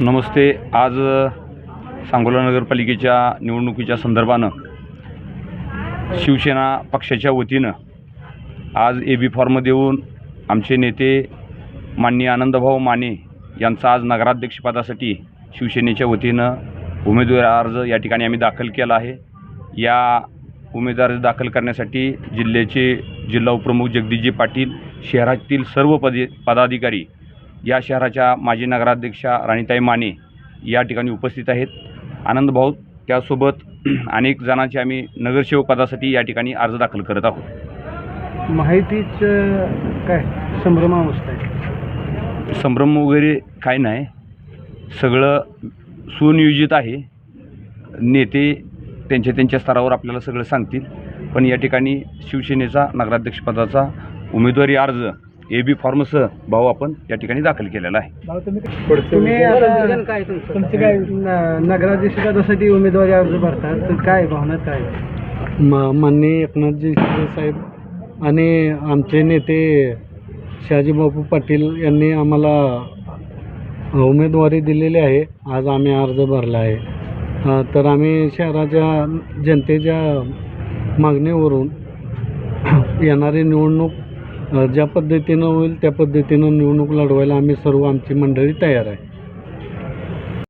नमस्ते. आज सांगोला नगरपालिकेच्या निवडणुकीच्या संदर्भानं शिवसेना पक्षाच्या वतीनं आज ए बी फॉर्म देऊन आमचे नेते माननीय आनंदभाऊ माने यांचा आज नगराध्यक्षपदासाठी शिवसेनेच्या वतीनं उमेदवार अर्ज या ठिकाणी आम्ही दाखल केला आहे. या उमेदवार दाखल करण्यासाठी जिल्ह्याचे जिल्हा उपप्रमुख जगदीशजी पाटील शहरातील सर्व पदे पदाधिकारी या शहराच्या माजी नगराध्यक्षा राणीताई माने या ठिकाणी उपस्थित आहेत. आनंद भाऊ त्यासोबत अनेक जणांचे आम्ही नगरसेवक पदासाठी या ठिकाणी अर्ज दाखल करत आहोत. माहितीच काय संभ्रमावस्था आहे? संभ्रम वगैरे काय नाही. सगळं सुनियोजित आहे. नेते त्यांच्या त्यांच्या स्तरावर आपल्याला सगळं सांगतील. पण या ठिकाणी शिवसेनेचा नगराध्यक्षपदाचा उमेदवारी अर्ज ए बी फॉर्मसह भाऊ आपण या ठिकाणी दाखल केलेला आहे. तुम्ही आता तुमचे? काय न- नगराध्यक्षपदासाठी उमेदवारी अर्ज भरतात. तर काय भावना काय? म माननीय एकनाथजी शिंदे साहेब आणि आमचे नेते शहाजीबापू पाटील यांनी आम्हाला उमेदवारी दिलेली आहे. आज आम्ही अर्ज भरला आहे. अ, तर आम्ही शहराच्या जनतेच्या मागणीवरून येणारी निवडणूक ज्या पद्धतीनं होईल त्या पद्धतीनं निवडणूक लढवायला आम्ही सर्व आमची मंडळी तयार आहे.